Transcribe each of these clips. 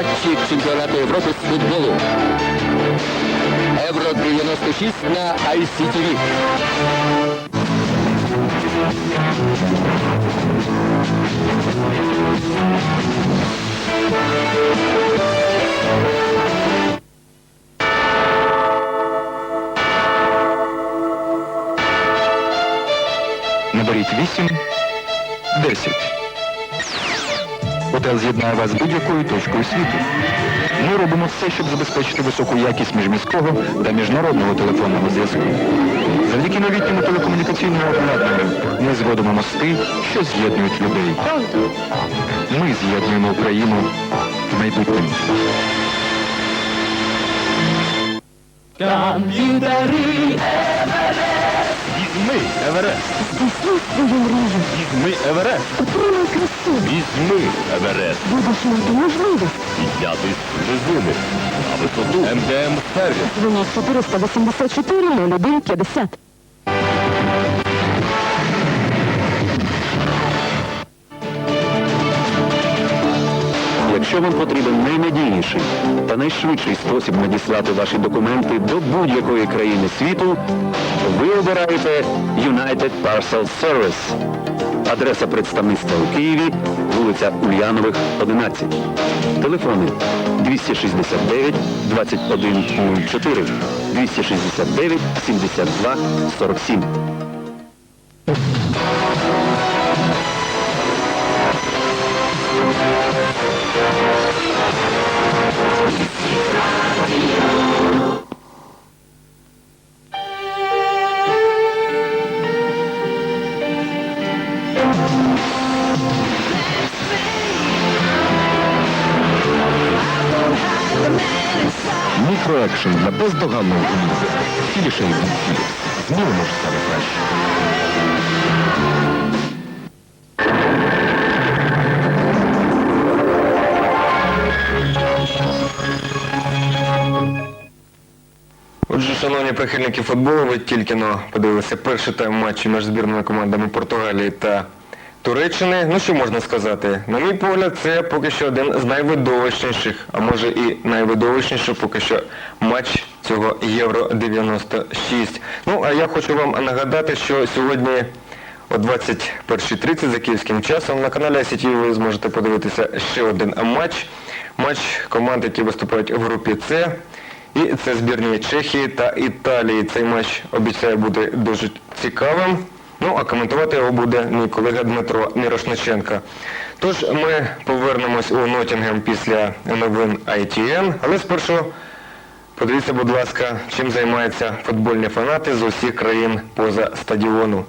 матчі чемпіонату Європи з футболу. Євро 96 на ICTV. Наберіть 8, 10. Готел з'єднає вас з будь-якою точкою світу. Ми робимо все, щоб забезпечити високу якість міжміського та міжнародного телефонного зв'язку. Завдяки новітньому телекомунікаційному обладнанню ми зводимо мости, що з'єднують людей. Ми з'єднуємо Україну з майбутнім. Візьми Еверест. Візьми Еверест. Отримай красу, Візьми Еверест. будеш мати можливість. Піднятись резини. На висоту МДМ сервіс. Дзвоніть 484 01 Якщо вам потрібен найнадійніший та найшвидший спосіб надіслати ваші документи до будь-якої країни світу, ви обираєте United Parcel Service. Адреса представництва у Києві, вулиця Ульянових, 11. Телефони 269 2104 269 72 47. Мікроекшн для бездоганного гумізу. Філішей від Філіпс. Змінимо ж стане краще. Отже, шановні прихильники футболу, ви тільки но подивилися перший тайм матчу між збірними командами Португалії та Туреччини. Ну що можна сказати? На мій погляд, це поки що один з найвидовищніших, а може і найвидовищніший поки що матч цього Євро 96. Ну, а я хочу вам нагадати, що сьогодні о 21.30 за київським часом на каналі ICTV ви зможете подивитися ще один матч. Матч команд, які виступають в групі С. І це збірні Чехії та Італії. Цей матч обіцяє бути дуже цікавим. Ну, а коментувати його буде мій колега Дмитро Мірошниченко. Тож ми повернемось у Нотінгем після новин ITN, але спершу подивіться, будь ласка, чим займаються футбольні фанати з усіх країн поза стадіону.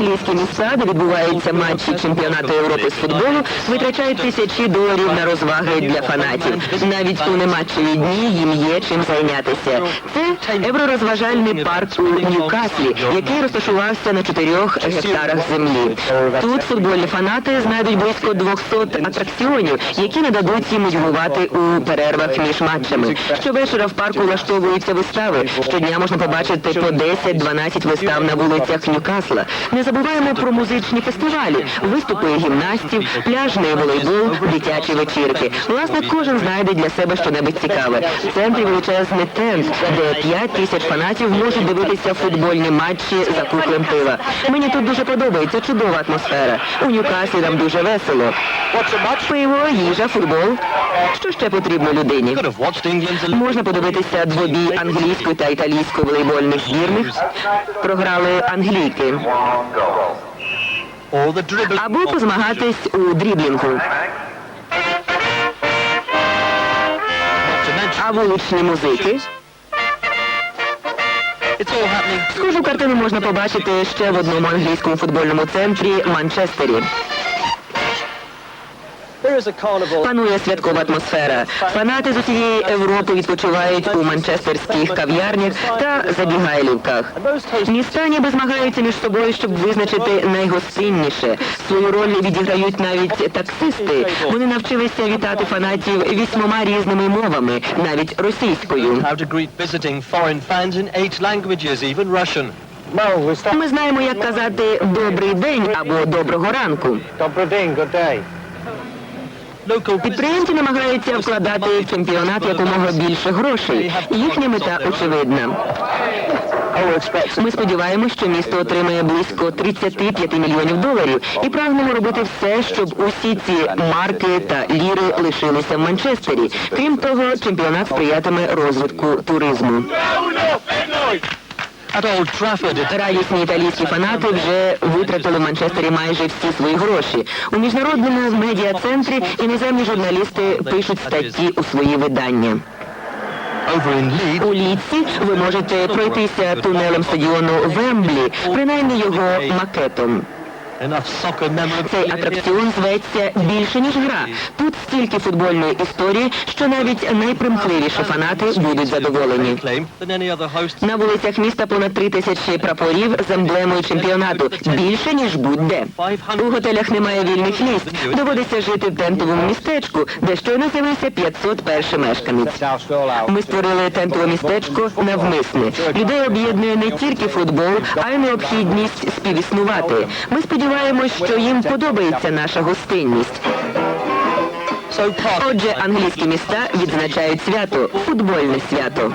Англійські міста, де відбуваються матчі чемпіонату Європи з футболу, витрачають тисячі доларів на розваги для фанатів. Навіть у нематчеві дні їм є чим зайнятися. Це євророзважальний парк у Ньюкаслі, який розташувався на чотирьох гектарах землі. Тут футбольні фанати знайдуть близько 200 атракціонів, які не дадуть їм нудьгувати у перервах між матчами. Щовечора в парку влаштовуються вистави. Щодня можна побачити по 10-12 вистав на вулицях Ньюкасла. Забуваємо про музичні фестивалі, виступи гімнастів, пляжний волейбол, дитячі вечірки. Власне, кожен знайде для себе щонебудь цікаве. В центрі величезний тент, де 5 тисяч фанатів можуть дивитися футбольні матчі за кухлем пива. Мені тут дуже подобається чудова атмосфера. У Ньюкаслі нам дуже весело. Пиво, їжа, футбол. Що ще потрібно людині? Можна подивитися двобій англійської та італійської волейбольних збірних. Програли англійки. Або позмагатись у дріблінгу. А вуличні музики? Схожу картину можна побачити ще в одному англійському футбольному центрі Манчестері. Панує святкова атмосфера. Фанати з усієї Європи відпочивають у манчестерських кав'ярнях та забігайлівках. Міста ніби змагаються між собою, щоб визначити найгостинніше. Свою роль відіграють навіть таксисти. Вони навчилися вітати фанатів вісьмома різними мовами, навіть російською. Ми знаємо, як казати добрий день або доброго ранку. Підприємці намагаються вкладати в чемпіонат якомога більше грошей. Їхня мета очевидна. Ми сподіваємося, що місто отримає близько 35 мільйонів доларів і прагнемо робити все, щоб усі ці марки та ліри лишилися в Манчестері. Крім того, чемпіонат сприятиме розвитку туризму. Радісні італійські фанати вже витратили в Манчестері майже всі свої гроші. У міжнародному медіа-центрі іноземні журналісти пишуть статті у свої видання. У Ліці ви можете пройтися тунелем стадіону Вемблі, принаймні його макетом. Цей атракціон зветься більше ніж гра. Тут стільки футбольної історії, що навіть найпримхливіші фанати будуть задоволені. На вулицях міста понад три тисячі прапорів з емблемою чемпіонату. Більше ніж будь-де. У готелях немає вільних місць. Доводиться жити в тентовому містечку, де щойно з'явився 501 мешканець. Ми створили тентове містечко навмисне. Людей об'єднує не тільки футбол, а й необхідність співіснувати. Ми сподіваємось, що їм подобається наша гостинність. Отже, англійські міста відзначають свято, футбольне свято.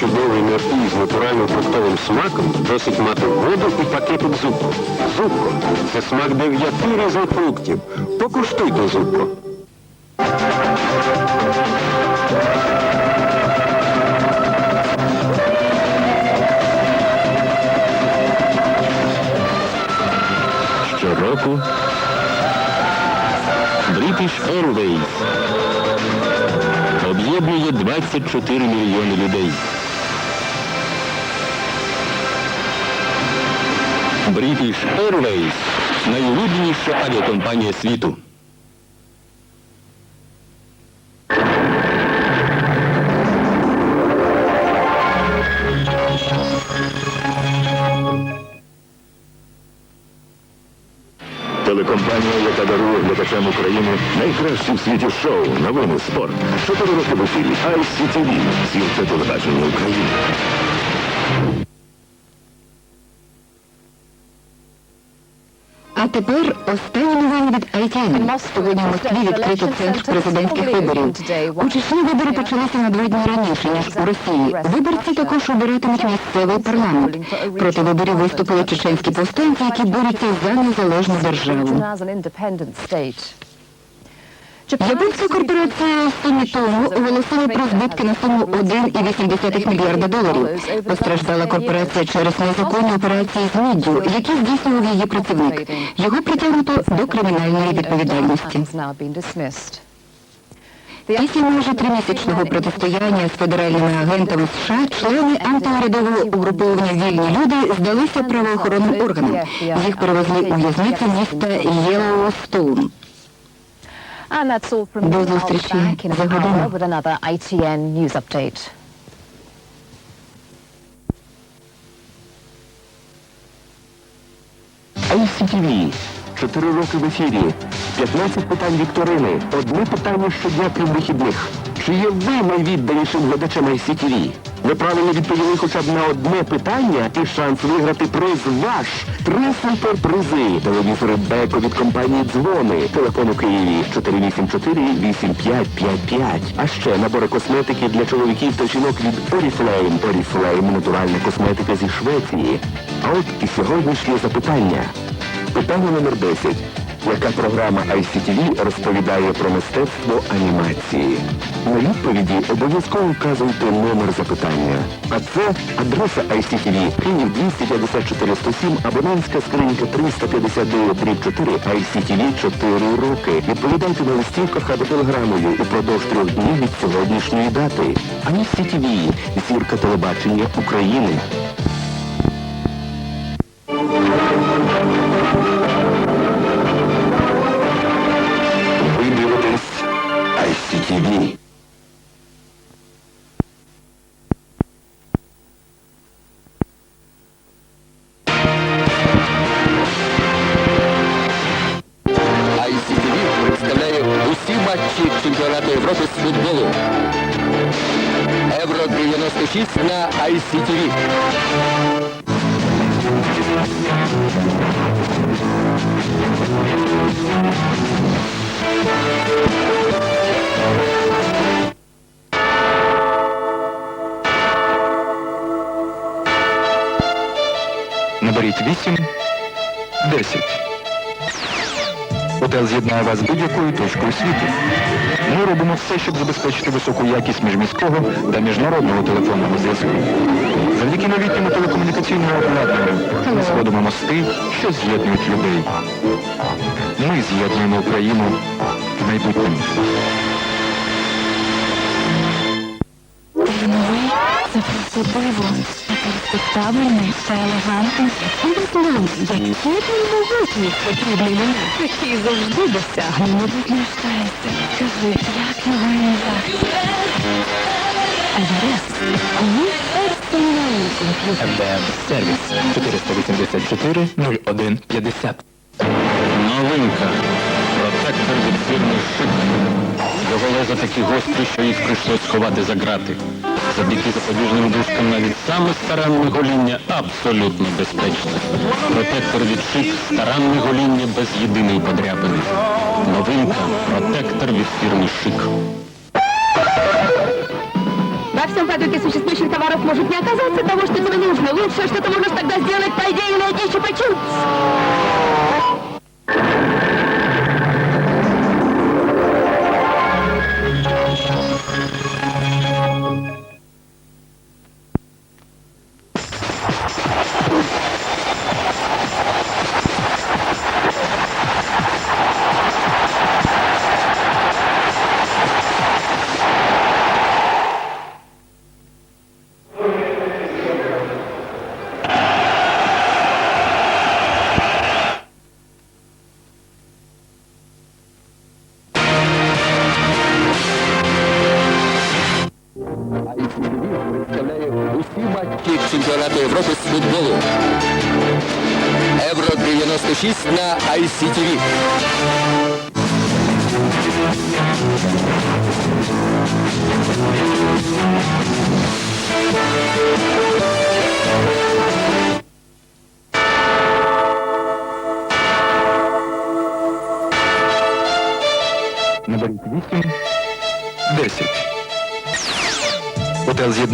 Чудовий напій з натуральним фруктовим смаком, досить мати воду і пакетик зубку. Зубко – це смак дев'яти різних фруктів. Покуштуйте зубко. Щороку British Airways об'єднує 24 мільйони людей. British Airways – найулюбленіша авіакомпанія світу. Телекомпанія, яка дарує глядачам України найкращі в світі шоу, новини, спорт. Чотири роки в ефірі ICTV, зірка телебачення України. Тепер останні новини від ITN. Сьогодні в Москві відкрито центр президентських виборів. У Чечні вибори почалися на два дні раніше, ніж у Росії. Виборці також обиратимуть місцевий парламент. Проти виборів виступили чеченські повстанці, які борються за незалежну державу. Японська корпорація Sumitomo оголосила про збитки на суму 1,8 мільярда доларів. Постраждала корпорація через незаконні операції з міддю, які здійснював її працівник. Його притягнуто до кримінальної відповідальності. Після майже тримісячного протистояння з федеральними агентами США члени антиурядового угруповання вільні люди здалися правоохоронним органам. Їх перевезли у в'язницю міста Єлоустоун. До зустрічі back за годину. with another ITN news update. ICTV. Чотири роки в ефірі. 15 питань вікторини. Одне питання щодня крім вихідних. Чи є ви найвідданішим глядачем ICTV? Ви правильно відповіли хоча б на одне питання і шанс виграти приз ваш. Три суперпризи. Телевізори Беко від компанії Дзвони. Телефон у Києві 484-8555. А ще набори косметики для чоловіків та жінок від Oriflame. Oriflame – натуральна косметика зі Швеції. А от і сьогоднішнє запитання. Питання номер 10. Яка програма ICTV розповідає про мистецтво анімації? На відповіді обов'язково вказуйте номер запитання. А це адреса ICTV, Київ 254 107, абонентська скринька 359 4, ICTV 4 роки. Відповідайте на листівках або телеграмою упродовж трьох днів від сьогоднішньої дати. ICTV – зірка телебачення України. із представляє усі матчі чемпіонату Європи з футболу. Евро 96 на ICTV. Наберіть 8, 10. Готел з'єднає вас з будь-якою точкою світу. Ми робимо все, щоб забезпечити високу якість міжміського та міжнародного телефонного зв'язку. Завдяки новітньому телекомунікаційному обладнанню ми сходимо мости, що з'єднують людей. Ми з'єднуємо Україну в майбутньому. Це. Такий респектабельний та елегантний. Ви знаєте, які він могутні потрібні мені. Такий завжди досягне. Мабуть, не штається. Скажи, як його ім'я? Еверест. Ні, персональний комп'ютер. МДМ сервіс 484 01 50. Новинка. Протектор від фірми Шик. Його леза такі гострі, що їх прийшлось сховати за грати. Завдяки запобіжним дужкам навіть саме старанне гоління абсолютно безпечне. Протектор від Шик старанне гоління без єдиної подряпини. Новинка. Протектор від фірми Шик. Во всем потоке существующих товаров может не оказаться того, что тебе нужно. Лучшее, что ты можешь тогда сделать, пойди и найди чупа-чупс.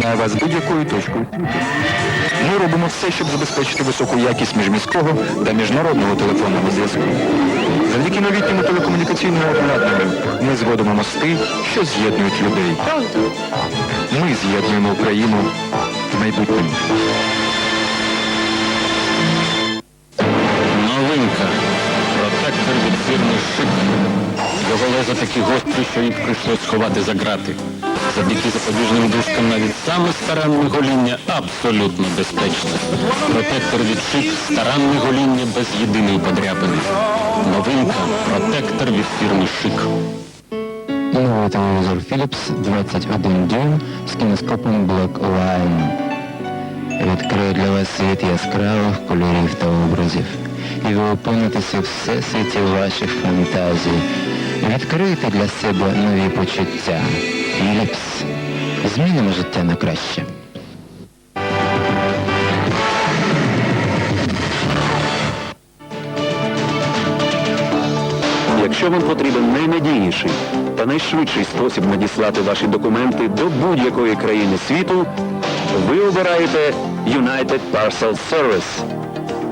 З'єднає вас будь-якою точкою світу. Ми робимо все, щоб забезпечити високу якість міжміського та міжнародного телефонного зв'язку. Завдяки новітньому телекомунікаційному обладнанню ми зводимо мости, що з'єднують людей. Ми з'єднуємо Україну в майбутньому. Новинка. Протектор від фірми Шик. Його леза такі гострі, що їх прийшлось сховати за грати. Завдяки запобіжним дужкам навіть саме старанне гоління абсолютно безпечне. Протектор від Шик старанне гоління без єдиної подряпини. Новинка. Протектор від фірми Шик. Новий телевізор Philips 21 дюйм з кіноскопом Black Line. Відкриє для вас світ яскравих кольорів та образів. І ви опинитеся в всесвіті ваших фантазій. Відкрийте для себе нові почуття. Philips. Змінимо життя на краще. Якщо вам потрібен найнадійніший та найшвидший спосіб надіслати ваші документи до будь-якої країни світу, ви обираєте United Parcel Service.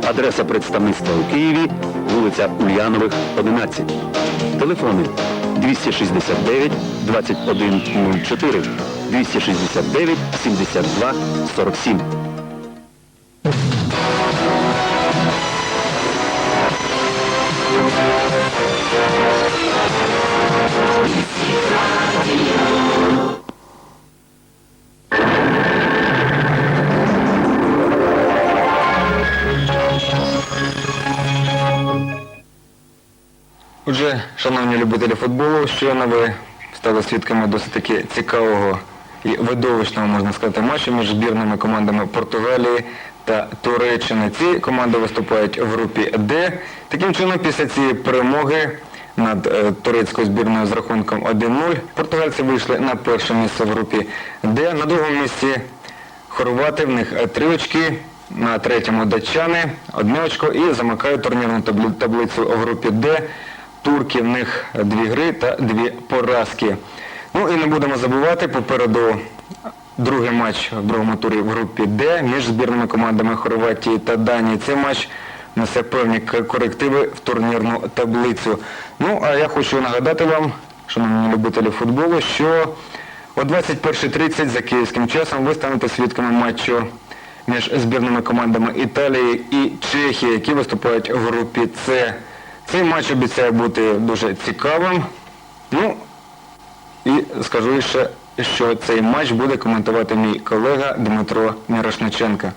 Адреса представництва у Києві, вулиця Ульянових, 11. Телефони 269 2104 269 72 47. Отже, шановні любителі футболу, щойно ви стали свідками досить таки цікавого і видовищного, можна сказати, матчу між збірними командами Португалії та Туреччини. Ці команди виступають в групі Д. Таким чином, після цієї перемоги над е, турецькою збірною з рахунком 1-0. Португальці вийшли на перше місце в групі Д. На другому місці хорвати, в них е, три очки, на третьому датчани, одне очко і замикають турнірну таблицю у групі Д. Турки, в них дві гри та дві поразки. Ну і не будемо забувати, попереду другий матч в другому турі в групі Д між збірними командами Хорватії та Данії. Цей матч несе певні корективи в турнірну таблицю. Ну, а я хочу нагадати вам, шановні любителі футболу, що о 21.30 за київським часом ви станете свідками матчу між збірними командами Італії і Чехії, які виступають в групі С. Цей матч обіцяє бути дуже цікавим. Ну, і скажу ще, що цей матч буде коментувати мій колега Дмитро Мірошниченко.